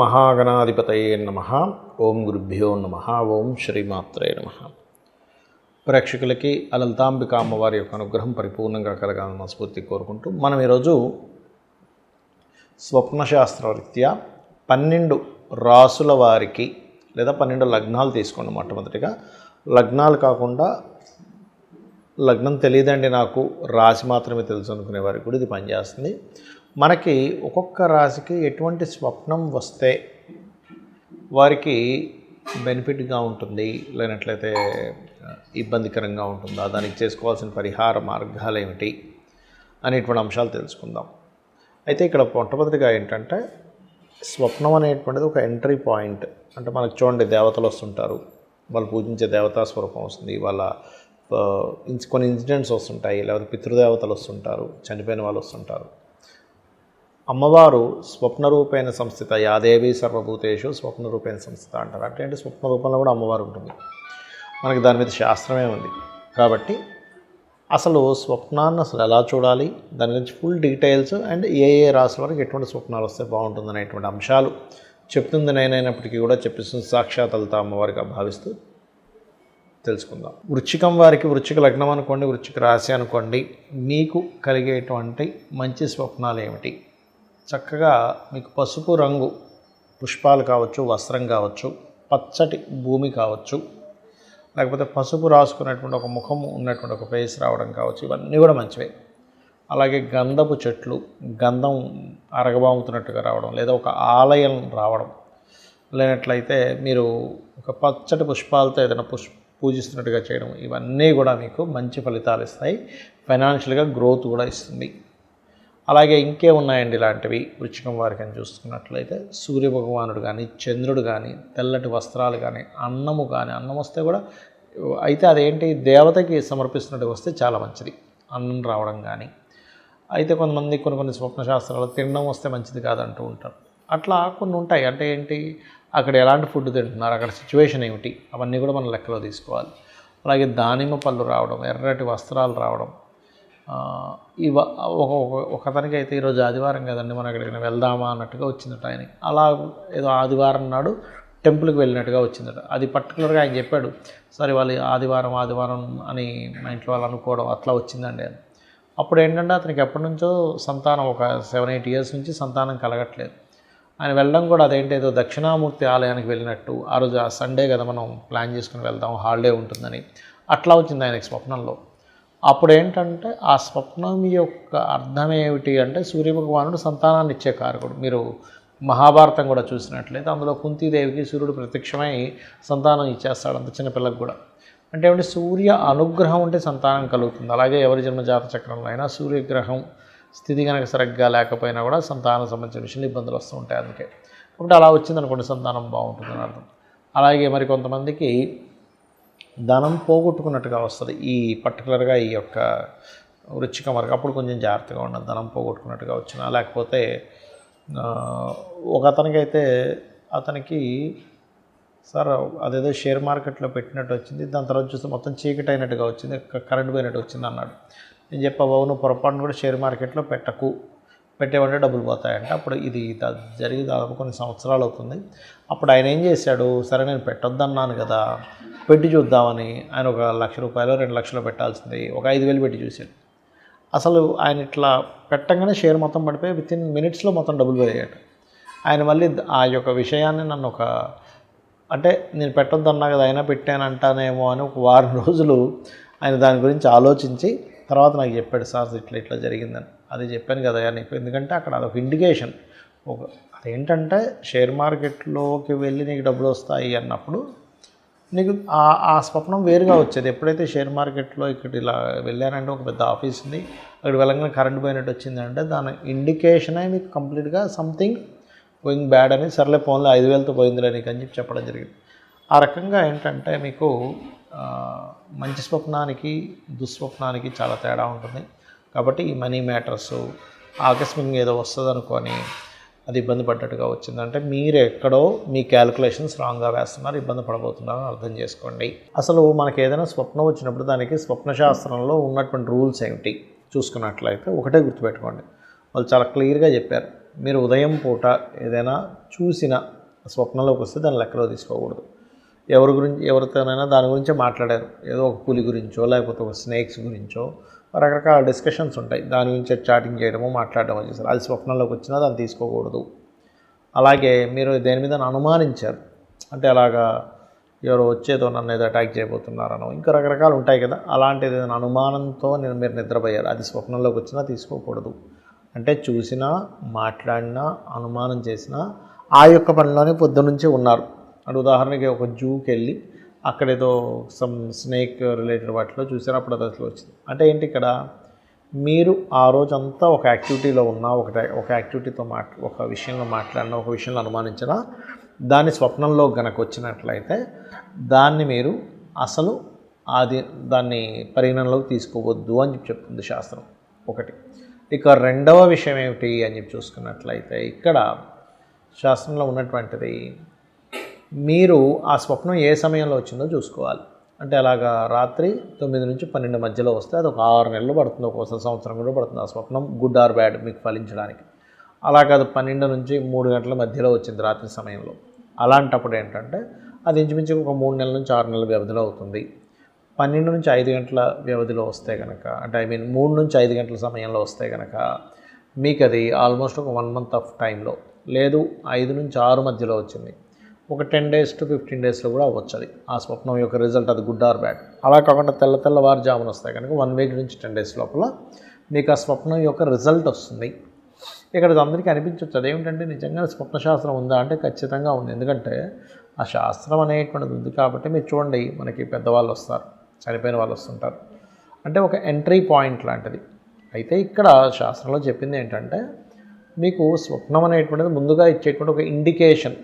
మహాగణాధిపతయే నమ. ఓం గురుభ్యో నమ. ఓం శ్రీమాత్రే నమ. ప్రేక్షకులకి అలలితాంబిక అమ్మవారి యొక్క అనుగ్రహం పరిపూర్ణంగా కలగాలన్న మనస్ఫూర్తి కోరుకుంటూ మనం ఈరోజు స్వప్నశాస్త్ర రీత్యా పన్నెండు రాసుల వారికి లేదా పన్నెండు లగ్నాలు తీసుకోండి మొట్టమొదటిగా. లగ్నాలు కాకుండా లగ్నం తెలియదండి నాకు రాశి మాత్రమే తెలుసు అనుకునే వారికి కూడా ఇది పనిచేస్తుంది. మనకి ఒక్కొక్క రాశికి ఎటువంటి స్వప్నం వస్తే వారికి బెనిఫిట్గా ఉంటుంది లేనట్లయితే ఇబ్బందికరంగా ఉంటుందా దానికి చేసుకోవాల్సిన పరిహార మార్గాలు ఏమిటి అనేటువంటి అంశాలు తెలుసుకుందాం. అయితే ఇక్కడ మొట్టమొదటిగా ఏంటంటే స్వప్నం అనేటువంటిది ఒక ఎంట్రీ పాయింట్. అంటే మనకు చూడండి దేవతలు వస్తుంటారు. వాళ్ళు పూజించే దేవతా స్వరూపం వస్తుంది. వాళ్ళ కొన్ని ఇన్సిడెంట్స్ వస్తుంటాయి. లేకపోతే పితృదేవతలు వస్తుంటారు. చనిపోయిన వాళ్ళు వస్తుంటారు. అమ్మవారు స్వప్న రూపేణ సంస్థిత యాదేవి సర్వభూతేషు స్వప్న రూపేణ సంస్థిత అంటారు. అంటే అంటే స్వప్న రూపంలో కూడా అమ్మవారు ఉంటుంది. మనకి దాని మీద శాస్త్రమే ఉంది. కాబట్టి అసలు స్వప్నాన్ని అసలు ఎలా చూడాలి? దాని గురించి ఫుల్ డీటెయిల్స్ అండ్ ఏ ఏ రాసుల వరకు ఎటువంటి స్వప్నాలు వస్తే బాగుంటుంది అనేటువంటి అంశాలు చెప్తుంది నేనైనప్పటికీ కూడా చెప్పిస్తుంది సాక్షాత్ లలిత అమ్మవారిగా భావిస్తూ తెలుసుకుందాం. వృచ్చికం వారికి వృచ్చిక లగ్నం అనుకోండి వృచ్చిక రాశి అనుకోండి మీకు కలిగేటువంటి మంచి స్వప్నాలు ఏమిటి? చక్కగా మీకు పసుపు రంగు పుష్పాలు కావచ్చు వస్త్రం కావచ్చు పచ్చటి భూమి కావచ్చు లేకపోతే పసుపు రాసుకున్నటువంటి ఒక ముఖం ఉన్నటువంటి ఒక ఫేస్ రావడం కావచ్చు ఇవన్నీ కూడా మంచివే. అలాగే గంధపు చెట్లు గంధం అరగబాముతున్నట్టుగా రావడం లేదా ఒక ఆలయం రావడం లేనట్లయితే మీరు ఒక పచ్చటి పుష్పాలతో ఏదైనా పుష్ పూజిస్తున్నట్టుగా చేయడం ఇవన్నీ కూడా మీకు మంచి ఫలితాలు ఇస్తాయి. ఫైనాన్షియల్గా గ్రోత్ కూడా ఇస్తుంది. అలాగే ఇంకే ఉన్నాయండి ఇలాంటివి. వృచ్చికం వారికి అని చూసుకున్నట్లయితే సూర్య భగవానుడు కానీ చంద్రుడు కానీ తెల్లటి వస్త్రాలు కానీ అన్నము కానీ అన్నం వస్తే కూడా అయితే అదేంటి దేవతకి సమర్పిస్తున్నట్టు వస్తే చాలా మంచిది. అన్నం రావడం కానీ అయితే కొంతమంది కొన్ని కొన్ని స్వప్న శాస్త్రాలు తినడం వస్తే మంచిది కాదంటూ ఉంటారు. అట్లా కొన్ని ఉంటాయి. అంటే ఏంటి? అక్కడ ఎలాంటి ఫుడ్ తింటున్నారు? అక్కడ సిచ్యువేషన్ ఏమిటి? అవన్నీ కూడా మనం లెక్కలో తీసుకోవాలి. అలాగే దానిమ్మ పళ్ళు రావడం ఎర్రటి వస్త్రాలు రావడం ఈ ఇవ ఒక ఒక- అయితే ఈరోజు ఆదివారం కదండి మనం ఎక్కడికైనా వెళ్దామా అన్నట్టుగా వచ్చిందట ఆయన. అలా ఏదో ఆదివారం నాడు టెంపుల్కి వెళ్ళినట్టుగా వచ్చిందట. అది పర్టికులర్గా ఆయన చెప్పాడు సరే వాళ్ళు ఆదివారం ఆదివారం అని మా ఇంట్లో వాళ్ళు అనుకోవడం అట్లా వచ్చిందండి అని. అప్పుడు ఏంటంటే అతనికి ఎప్పటి నుంచో సంతానం ఒక సెవెన్ ఎయిట్ ఇయర్స్ నుంచి సంతానం కలగట్లేదు. ఆయన వెళ్ళడం కూడా అదేంటి ఏదో దక్షిణామూర్తి ఆలయానికి వెళ్ళినట్టు ఆ రోజు ఆ సండే కదా మనం ప్లాన్ చేసుకుని వెళ్దాం హాలిడే ఉంటుందని. అట్లా వచ్చింది ఆయనకి స్వప్నంలో. అప్పుడు ఏంటంటే ఆ స్వప్నం యొక్క అర్థం ఏమిటి అంటే సూర్యభగవానుడు సంతానాన్ని ఇచ్చే కారకుడు. మీరు మహాభారతం కూడా చూసినట్లయితే అందులో కుంతీదేవికి సూర్యుడు ప్రత్యక్షమై సంతానం ఇచ్చేస్తాడు అంత చిన్నపిల్లకు కూడా. అంటే ఏమిటి సూర్య అనుగ్రహం ఉంటే సంతానం కలుగుతుంది. అలాగే ఎవరి జన్మ జాత చక్రంలో అయినా సూర్యగ్రహం స్థితి కనుక సరిగ్గా లేకపోయినా కూడా సంతానం సంబంధించిన విషయంలో ఇబ్బందులు వస్తూ ఉంటాయి అందుకే. కాబట్టి అలా వచ్చిందనుకోండి సంతానం బాగుంటుందని అర్థం. అలాగే మరి కొంతమందికి ధనం పోగొట్టుకున్నట్టుగా వస్తుంది. ఈ పర్టికులర్గా ఈ యొక్క వృచ్చిక వరకు అప్పుడు కొంచెం జాగ్రత్తగా ఉండాలి ధనం పోగొట్టుకున్నట్టుగా వచ్చినా లేకపోతే ఒక అతనికి అయితే అతనికి సార్ అదేదో షేర్ మార్కెట్లో పెట్టినట్టు వచ్చింది. దాని తర్వాత చూస్తే మొత్తం చీకటి అయినట్టుగా వచ్చింది. క- కరెంట్ పోయినట్టు వచ్చింది అన్నాడు నేను చెప్పా బాబు నువ్వు పొరపాటును కూడా షేర్ మార్కెట్లో పెట్టకు. పెట్టేవంటే డబ్బులు పోతాయంట. అప్పుడు ఇది జరిగి దాదాపు కొన్ని సంవత్సరాలు అవుతుంది. అప్పుడు ఆయన ఏం చేశాడు సరే నేను పెట్టొద్దన్నాను కదా పెట్టి చూద్దామని ఆయన ఒక లక్ష రూపాయలు రెండు లక్షలు పెట్టాల్సింది ఒక ఐదు వేలు పెట్టి చూశాడు. అసలు ఆయన ఇట్లా పెట్టంగానే షేర్ మొత్తం పడిపోయి విత్ ఇన్ మినిట్స్లో మొత్తం డబ్బులు పోయాడు ఆయన మళ్ళీ ఆ యొక్క విషయాన్ని నన్ను ఒక అంటే నేను పెట్టొద్దన్నా కదా అయినా పెట్టానంటానేమో అని ఒక వారం రోజులు ఆయన దాని గురించి ఆలోచించి తర్వాత నాకు చెప్పాడు సార్ ఇట్లా ఇట్లా జరిగిందని. అది చెప్పాను కదా నీకు ఎందుకంటే అక్కడ అదొక ఇండికేషన్ ఒక అదేంటంటే షేర్ మార్కెట్లోకి వెళ్ళి నీకు డబ్బులు వస్తాయి అన్నప్పుడు నీకు ఆ ఆ స్వప్నం వేరుగా వచ్చేది. ఎప్పుడైతే షేర్ మార్కెట్లో ఇక్కడ ఇలా వెళ్ళానంటే ఒక పెద్ద ఆఫీస్ ఉంది అక్కడ వెళ్ళగానే కరెంట్ పోయినట్టు వచ్చిందంటే దాని ఇండికేషనే మీకు కంప్లీట్గా సంథింగ్ గోయింగ్ బ్యాడ్ అని సర్లే ఫోన్లో ఐదు వేలతో పోయిందిలే నీకు అని చెప్పి చెప్పడం జరిగింది. ఆ రకంగా ఏంటంటే మీకు మంచి స్వప్నానికి దుస్వప్నానికి చాలా తేడా ఉంటుంది. కాబట్టి ఈ మనీ మ్యాటర్స్ ఆకస్మికంగా ఏదో వస్తుంది అనుకొని అది ఇబ్బంది పడ్డట్టుగా వచ్చిందంటే మీరు ఎక్కడో మీ క్యాలిక్యులేషన్స్ రాంగ్గా వేస్తున్నారు ఇబ్బంది పడబోతున్నారని అర్థం చేసుకోండి. అసలు మనకి ఏదైనా స్వప్నం వచ్చినప్పుడు దానికి స్వప్న శాస్త్రంలో ఉన్నటువంటి రూల్స్ ఏమిటి చూసుకున్నట్లయితే ఒకటే గుర్తుపెట్టుకోండి. వాళ్ళు చాలా క్లియర్గా చెప్పారు. మీరు ఉదయం పూట ఏదైనా చూసిన స్వప్నంలోకి వస్తే దాన్ని లెక్కలో తీసుకోకూడదు. ఎవరి గురించి ఎవరితోనైనా దాని గురించే మాట్లాడారు. ఏదో ఒక పులి గురించో లేకపోతే ఒక స్నేక్స్ గురించో రకరకాల డిస్కషన్స్ ఉంటాయి. దాని గురించి చాటింగ్ చేయడము మాట్లాడడం చేశారు అది స్వప్నంలోకి వచ్చినా దాన్ని తీసుకోకూడదు. అలాగే మీరు దేని మీద అనుమానించారు? అంటే అలాగా ఎవరో వచ్చేదో నన్ను ఏదో అటాక్ చేయబోతున్నారనో. ఇంకా రకరకాలు ఉంటాయి కదా. అలాంటిది ఏదైనా అనుమానంతో నేను మీరు నిద్రపోయారు. అది స్వప్నంలోకి వచ్చినా తీసుకోకూడదు. అంటే చూసినా మాట్లాడినా అనుమానం చేసినా ఆ యొక్క పనిలోనే పొద్దునుంచి ఉన్నారు. అంటే ఉదాహరణకి ఒక జూకి వెళ్ళి అక్కడ ఏదో సమ్ స్నేక్ రిలేటెడ్ వాటిలో చూసారు అప్పుడు అది అసలు వచ్చింది. అంటే ఏంటి ఇక్కడ మీరు ఆ రోజంతా ఒక యాక్టివిటీలో ఉన్నా ఒక ఒక యాక్టివిటీతో మాట్ ఒక విషయంలో మాట్లాడినా ఒక విషయంలో అనుమానించినా దాని స్వప్నంలో గనక వచ్చినట్లయితే దాన్ని మీరు అసలు అది దాన్ని పరిగణనలోకి తీసుకోవద్దు అని చెప్పి చెప్తుంది శాస్త్రం ఒకటి. ఇక రెండవ విషయం ఏమిటి అని చెప్పి చూసుకున్నట్లయితే ఇక్కడ శాస్త్రంలో ఉన్నటువంటిది మీరు ఆ స్వప్నం ఏ సమయంలో వచ్చిందో చూసుకోవాలి. అంటే అలాగా రాత్రి తొమ్మిది నుంచి పన్నెండు మధ్యలో వస్తే అది ఒక ఆరు నెలలు పడుతుంది ఒక్కోసారి సంవత్సరం కూడా పడుతుంది ఆ స్వప్నం గుడ్ ఆర్ బ్యాడ్ మీకు ఫలించడానికి. అలా కాదు పన్నెండు నుంచి మూడు గంటల మధ్యలో వచ్చింది రాత్రి సమయంలో. అలాంటప్పుడు ఏంటంటే అది ఇంచుమించు ఒక మూడు నెలల నుంచి ఆరు నెలల వ్యవధిలో అవుతుంది. పన్నెండు నుంచి ఐదు గంటల వ్యవధిలో వస్తే కనుక అంటే ఐ మీన్ మూడు నుంచి ఐదు గంటల సమయంలో వస్తే కనుక మీకు అది ఆల్మోస్ట్ ఒక వన్ మంత్ ఆఫ్ టైంలో. లేదు ఐదు నుంచి ఆరు మధ్యలో వచ్చింది. ఒక టెన్ డేస్ టు ఫిఫ్టీన్ డేస్లో కూడా అవ్వచ్చు అది. ఆ స్వప్నం యొక్క రిజల్ట్ అది గుడ్ ఆర్ బ్యాడ్. అలా కాకుండా తెల్ల తెల్లవారు జామున వస్తాయి కనుక వన్ వీక్ నుంచి టెన్ డేస్ లోపల మీకు ఆ స్వప్నం యొక్క రిజల్ట్ వస్తుంది. ఇక్కడ అందరికీ అనిపించవచ్చు అదేమిటంటే నిజంగా స్వప్న శాస్త్రం ఉందా అంటే ఖచ్చితంగా ఉంది. ఎందుకంటే ఆ శాస్త్రం అనేటువంటిది ఉంది కాబట్టి మీరు చూడండి మనకి పెద్దవాళ్ళు వస్తారు చనిపోయిన వాళ్ళు వస్తుంటారు. అంటే ఒక ఎంట్రీ పాయింట్ లాంటిది. అయితే ఇక్కడ శాస్త్రంలో చెప్పింది ఏంటంటే మీకు స్వప్నం అనేటువంటిది ముందుగా ఇచ్చేటువంటి ఒక ఇండికేషన్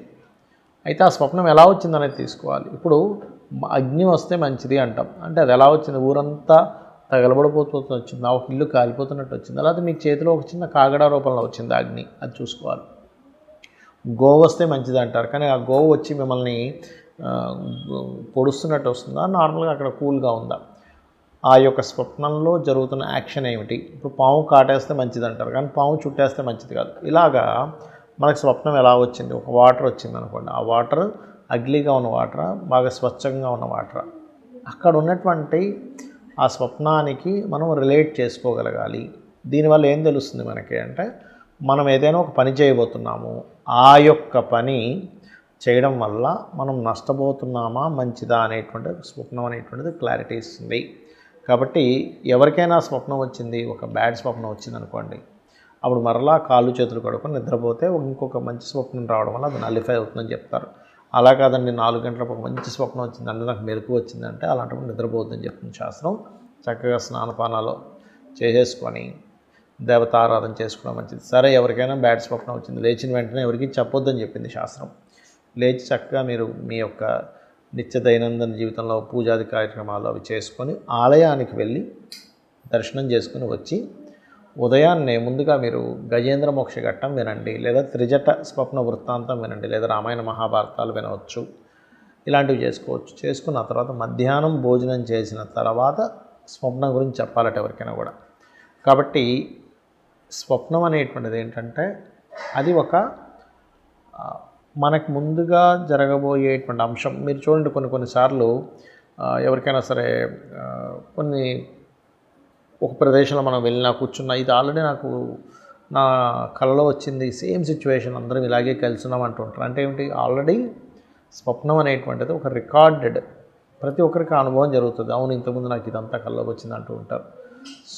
అయితే ఆ స్వప్నం ఎలా వచ్చిందనేది తీసుకోవాలి. ఇప్పుడు అగ్ని వస్తే మంచిది అంటాం. అంటే అది ఎలా వచ్చింది? ఊరంతా తగలబడిపోతూ వచ్చింది? ఆ ఒక ఇల్లు కాలిపోతున్నట్టు వచ్చింది? అలాగే మీకు చేతిలో ఒక చిన్న కాగడ రూపంలో వచ్చింది అగ్ని? అది చూసుకోవాలి. గోవు వస్తే మంచిది అంటారు. కానీ ఆ గోవు వచ్చి మిమ్మల్ని పొడుస్తున్నట్టు వస్తుందా? నార్మల్గా అక్కడ కూల్గా ఉందా? ఆ యొక్క స్వప్నంలో జరుగుతున్న యాక్షన్ ఏమిటి? ఇప్పుడు పాము కాటేస్తే మంచిది అంటారు. కానీ పాము చుట్టేస్తే మంచిది కాదు. ఇలాగా మనకు స్వప్నం ఎలా వచ్చింది? ఒక వాటర్ వచ్చింది అనుకోండి. ఆ వాటర్ అగ్లీగా ఉన్న వాటర్? బాగా స్వచ్ఛంగా ఉన్న వాటర్? అక్కడ ఉన్నటువంటి ఆ స్వప్నానికి మనం రిలేట్ చేసుకోగలగాలి. దీనివల్ల ఏం తెలుస్తుంది మనకి అంటే మనం ఏదైనా ఒక పని చేయబోతున్నాము. ఆ యొక్క పని చేయడం వల్ల మనం నష్టపోతున్నామా? మంచిదా? అనేటువంటి స్వప్నం అనేటువంటిది క్లారిటీ ఇస్తుంది. కాబట్టి ఎవరికైనా స్వప్నం వచ్చింది ఒక బ్యాడ్ స్వప్నం వచ్చింది అనుకోండి అప్పుడు మరలా కాళ్ళు చేతులు కడుక్కొని నిద్రపోతే ఇంకొక మంచి స్వప్నం రావడం వల్ల అది నలిఫై అవుతుందని చెప్తారు. అలా కాదండి నాలుగు గంటలకు ఒక మంచి స్వప్నం వచ్చిందంటే నాకు మెలకు వచ్చిందంటే అలాంటప్పుడు నిద్రపోతుందని చెప్తుంది శాస్త్రం. చక్కగా స్నానపానాలు చేసేసుకొని దేవతారాధన చేసుకోవడం మంచిది. సరే ఎవరికైనా బ్యాడ్ స్వప్నం వచ్చింది లేచిన వెంటనే ఎవరికి చెప్పొద్దని చెప్పింది శాస్త్రం. లేచి చక్కగా మీరు మీ యొక్క నిత్య దైనందిన జీవితంలో పూజాది కార్యక్రమాలు అవి చేసుకొని ఆలయానికి వెళ్ళి దర్శనం చేసుకుని వచ్చి ఉదయాన్నే ముందుగా మీరు గజేంద్ర మోక్ష ఘట్టం వినండి లేదా త్రిజట స్వప్న వృత్తాంతం వినండి లేదా రామాయణ మహాభారతాలు వినవచ్చు. ఇలాంటివి చేసుకోవచ్చు. చేసుకున్న తర్వాత మధ్యాహ్నం భోజనం చేసిన తర్వాత స్వప్నం గురించి చెప్పాలట ఎవరికైనా కూడా. కాబట్టి స్వప్నం అనేటువంటిది ఏంటంటే అది ఒక మనకు ముందుగా జరగబోయేటువంటి అంశం. మీరు చూడండి కొన్ని కొన్నిసార్లు ఎవరికైనా సరే కొన్ని ఒక ప్రదేశంలో మనం వెళ్ళినా కూర్చున్నా ఇది ఆల్రెడీ నాకు నా కళలో వచ్చింది సేమ్ సిచ్యువేషన్ అందరం ఇలాగే కలిసినాం అంటుంటారు. అంటే ఏమిటి? ఆల్రెడీ స్వప్నం అనేటువంటిది ఒక రికార్డెడ్ ప్రతి ఒక్కరికి అనుభవం జరుగుతుంది. అవును ఇంతకుముందు నాకు ఇదంతా కళ్ళలోకి వచ్చింది అంటూ ఉంటారు.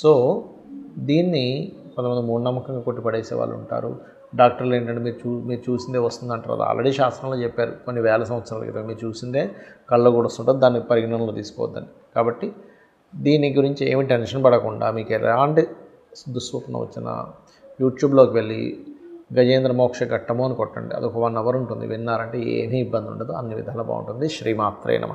సో దీన్ని కొంతమంది మూఢనమ్మకంగా కొట్టిపడేసే వాళ్ళు ఉంటారు. డాక్టర్లు ఏంటంటే మీరు చూ మీరు చూసిందే వస్తుంది అంటారు. అది ఆల్రెడీ శాస్త్రంలో చెప్పారు. కొన్ని వేల సంవత్సరాల క్రితం మీరు చూసిందే కళ్ళ కూడా వస్తుంటుంది దాన్ని పరిగణనలో తీసుకోవద్దని. కాబట్టి దీని గురించి ఏమి టెన్షన్ పడకుండా మీకు ఎలాంటి దుస్వప్నం వచ్చినా యూట్యూబ్లోకి వెళ్ళి గజేంద్ర మోక్ష ఘట్టము అని కొట్టండి. అది ఒక వన్ అవర్ ఉంటుంది. విన్నారంటే ఏమీ ఇబ్బంది ఉండదు. అన్ని విధాలు బాగుంటుంది. శ్రీమాత్రే నమ.